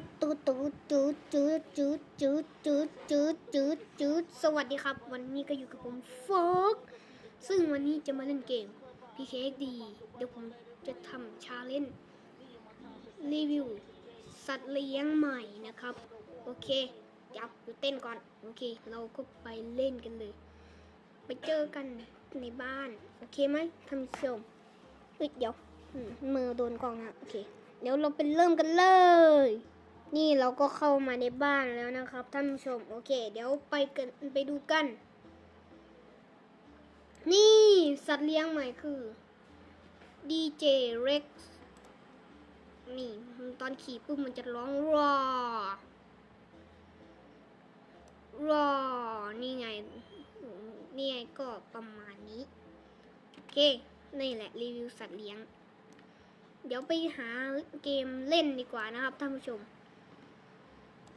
ดตูดตูดจูดจูดจูดจูดจูดจูดจูดจูดสวัสดีครับ วันนี้ก็อยู่กับผมโฟกซึ่งวันนี้จะมาเล่นเกม PKXD เดี๋ยวผมจะทำชาเลนจ์รีวิว สัตว์เลี้ยงใหม่นะครับ โอเคจับอยู่เต้นก่อน โอเค เราก็ไปเล่นกันเลย ไปเจอกันในบ้าน โอเคไหมท่านผู้ชมเฮ้ยเดี๋ยวมือโดนกล้องนะโอเคเดี๋ยวเราไปเริ่มกันเลย ก็เข้ามาในบ้านแล้วนะครับ ท่านผู้ชมโอเค เดี๋ยวไปกันไปดูกัน นี่สัตว์เลี้ยงใหม่คือ DJ Rex นี่ตอนขี่ปุ๊บมันจะร้องรอรอนี่ไง นี่ไงก็ประมาณนี้ โอเค นี่แหละรีวิวสัตว์เลี้ยง เดี๋ยวไปหาเกมเล่นดีกว่านะครับท่านผู้ชม แป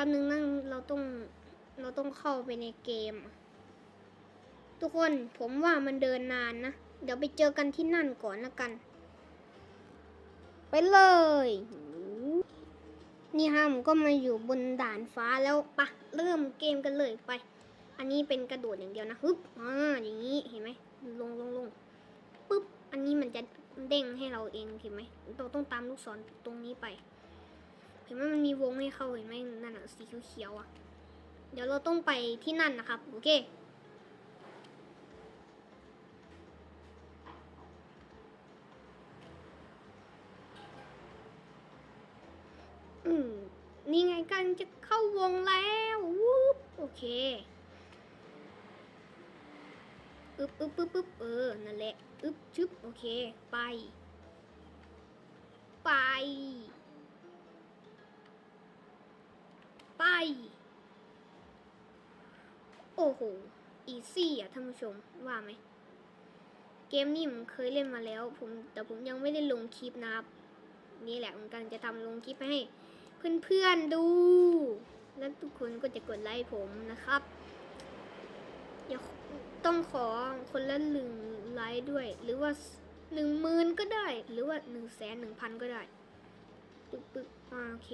๊บนึงนั่งเราต้องเราต้องเข้าไปในเกม ทุกคนผมว่ามันเดินนานนะ เดี๋ยวไปเจอกันที่นั่นก่อนละกัน ไปเลย นี่ฮะผมก็มาอยู่บนด่านฟ้าแล้วปะเริ่มเกมกันเลยไป อันนี้เป็นกระโดดอย่างเดียวนะฮึบอ่าอย่างนี้เห็นไหมลงลงลงปุ๊บอันนี้มันจะเด้งให้เราเองเห็นไหมเราต้องตามลูกศรตรงนี้ไป เห็นไหมมันมีวงให้เข้าเห็นไหมนั่นอะสีเขียวๆอะเดี๋ยวเราต้องไปที่นั่นนะครับโอเคอืมนี่ไงกันจะเข้าวงแล้ววูบโอเค อึบอึบอึบอึบเออ นั่นแหละ อึบชึบ โอเค ไป ไป ไป โอ้โห อีซี่อะท่านผู้ชม ว่าไหม เกมนี้ผมเคยเล่นมาแล้ว ผม แต่ผมยังไม่ได้ลงคลิปนะครับ นี่แหละผมกำลังจะทำลงคลิปให้ เพื่อนๆดู แล้วทุกคนก็จะกดไลค์ผมนะครับ อย่าต้องขอคนละหนึ่งไลค์ด้วย หรือว่าหนึ่งหมื่นก็ได้ หรือว่าหนึ่งแสนหนึ่งพันก็ได้ปึ๊บปึ๊บโอเค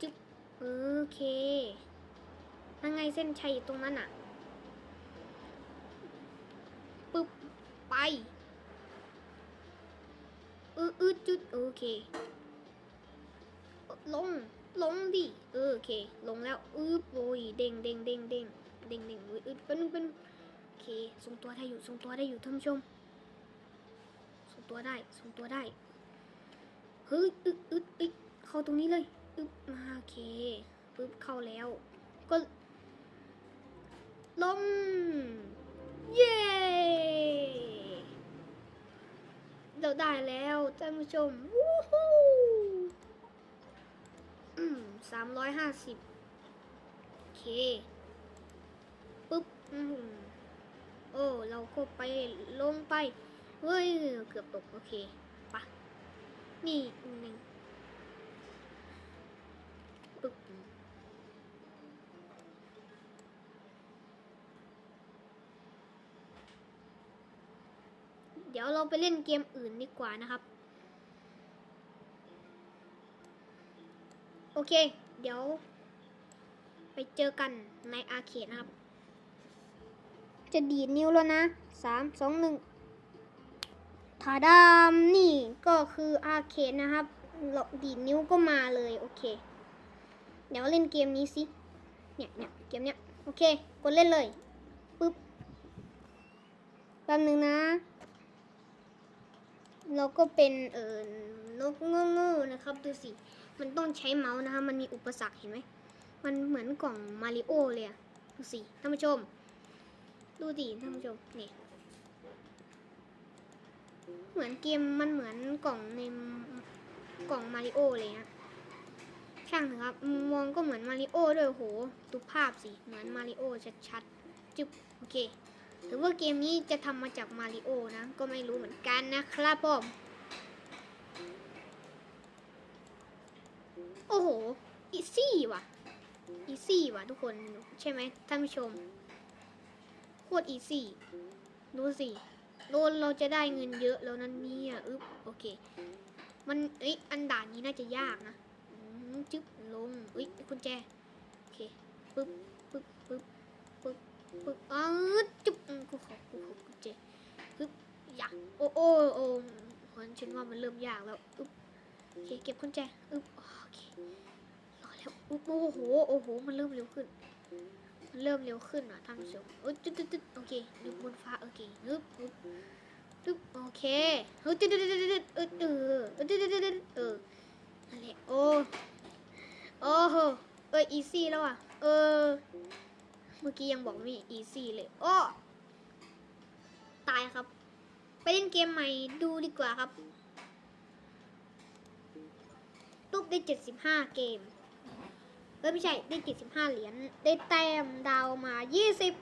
จึ๊บโอเคนั่งไงเส้นชัยตรงนั้นอะปึ๊บไปอืออือจุดโอเค ลงลงดิโอเค ลงแล้วอึบโอ้ยเด้งเด้งเด้งเด้ง เด้งเด้งอึดเป็นเป็นโอเคทรงตัวได้อยู่ทรงตัวได้อยู่ท่านผู้ชมทรงตัวได้ทรงตัวได้เฮ้ยอึดอึดอึดเข้าตรงนี้เลยอึบมาโอเคปึ๊บเข้าแล้ว ก็ลงเย้เราได้แล้วท่านผู้ชมวู้ฮู้อืมสามร้อยห้าสิบโอเค ปุ๊บอืมโอ้ เราก็ไปลงไป เฮ้ย เกือบตก โอเคปะนี่หนึ่งปึ๊บเดี๋ยวเราไปเล่นเกมอื่นดีกว่านะครับ โอเค เดี๋ยว ไปเจอกันในอาเคดนะครับ จะดีดนิ้วแล้วนะสามสองหนึ่งถาดามนี่ก็คืออาเคดนะครับดีดนิ้วก็มาเลย โอเค เดี๋ยวเล่นเกมนี้สิ เนี่ยเนี่ยเกมเนี้ย โอเค กดเล่นเลยปึ๊บแป๊บนึงนะ เราก็เป็นเอ่อนกโง่ๆนะครับ ดูสิ มันต้องใช้เมาส์นะคะ มันมีอุปสรรคเห็นไหม มันเหมือนกล่องมาริโอเลยอะดูสิ ท่านผู้ชม ดูดิท่านผู้ชมนี่เหมือนเกมมันเหมือนกล่องในกล่องมาริโอเลยอะช่างเถอะครับมองก็เหมือนมาริโอด้วยโหดูภาพสิเหมือนมาริโอชัดๆจุ๊บโอเคหรือว่าเกมนี้จะทำมาจากมาริโอนะ ก็ไม่รู้เหมือนกันนะครับผมโอ้โหอีซี่ว่ะอีซี่ว่ะทุกคนใช่ไหมท่านผู้ชม โคตรอีซี่ ดูสิโดนเราจะได้เงินเยอะแล้วนั่นเนี่ยอึ๊บโอเค มันเอ้ยอันด่านนี้น่าจะยากนะจึ๊บลงเอ้ยกุญแจโอเคปึ๊บปึ๊บปึ๊บปึ๊บปึ๊บอ้าจุ๊บกูขอกูขอกุญแจปึ๊บอยากโอ้โอ้โอ้เหมือนฉันว่ามันเริ่มยากแล้วอึ๊บโอเคเก็บกุญแจอึ๊บโอเครอแล้วอึ๊บโอ้โหโอ้โหมันเริ่มเร็วขึ้น เริ่มเร็วขึ้นอะท่านผู้ชมเอ้ยตึ๊ดตึ๊ดตึ๊ดโอเคอยู่บนฟ้าโอเคฮึบฮึบฮึบโอเคฮ้ตึ๊ดตึ๊ดตึ๊ดตึ๊ดเออเออเออตึ๊ดตึ๊ดตึ๊ดเออนั่นแหละโอ้โอ้โหเอออีซี่แล้วอะเออเมื่อกี้ยังบอกไม่อีซี่เลยโอ้ตายครับ ไปเล่นเกมใหม่ดูดีกว่าครับตุ๊บได้เจ็ดสิบห้าเกม ออไม่ใช่ได้เจ็ดสิบห้าเหรียญได้แต้มดาวมายี่สิบ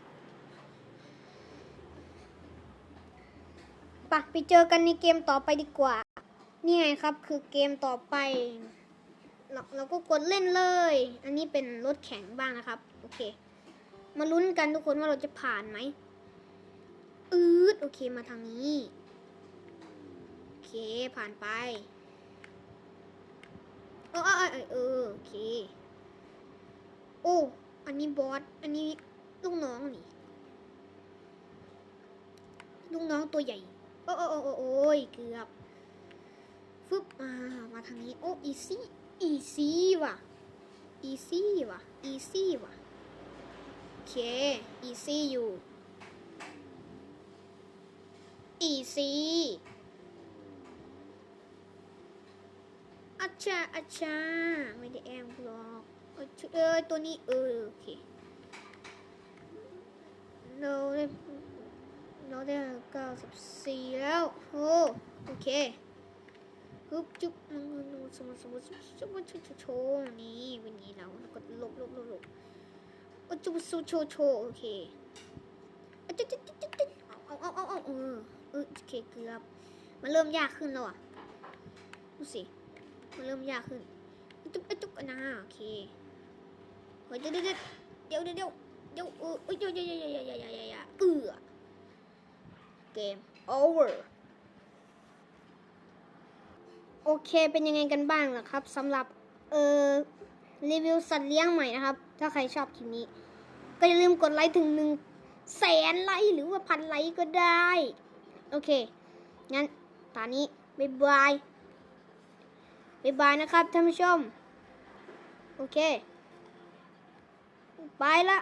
ปะไปเจอกันในเกมต่อไปดีกว่า นี่ไงครับคือเกมต่อไป เราเราก็กดเล่นเลย อันนี้เป็นรถแข่งบ้างนะครับ โอเค มาลุ้นกันทุกคนว่าเราจะผ่านไหมอืดโอเคมาทางนี้ โอเคผ่านไป เออเออเออเออโอเค โอ้ อันนี้บอส อันนี้ลูกน้องนี่ ลูกน้องตัวใหญ่ โอ้โอ้โอ้โอ้ยเกือบ ฟึบอ่ามาทางนี้ โอ้ อีซี่ อีซี่ว่ะ อีซี่ว่ะ อีซี่ว่ะ โอเค อีซี่อยู่ อีซี่อาชาอาชาไม่ได้แอมหรอก เออเออตัวนี้เออโอเคเราได้เราได้เก้าสิบสี่แล้วโอ้โอเคฮึบจุ๊บสมมติสมมติสมมติสมมติโชว์นี่เป็นนี้แล้วแล้วก็ลบลบลบลบโอ้จุ๊บสูโชว์โชว์โอเคอะจุ๊บจุ๊บจุ๊บจุ๊บเอาเอาเอาเอาเออเออโอเคเกือบมันเริ่มยากขึ้นแล้วอะดูสิมันเริ่มยากขึ้นจุ๊บจุ๊บนะโอเค เฮ้ยเดี๋ยวเดี๋ยวเดี๋ยวเดี๋ยวเดี๋ยวเดี๋ยวเออเอ้ยเดี๋ยวเดี๋ยวเดี๋ยวเดี๋ยวเดี๋ยวเดี๋ยวเดี๋ยวเออเกม over โอเคเป็นยังไงกันบ้างล่ะครับสำหรับเอ่อรีวิวสัตว์เลี้ยงใหม่นะครับ ถ้าใครชอบคลิปนี้ ก็อย่าลืมกดไลค์ถึงหนึ่งแสนไลค์หรือว่าพันไลค์ก็ได้ โอเค งั้นตอนนี้บ๊ายบายบ๊ายบายนะครับท่านผู้ชม โอเค ไปละ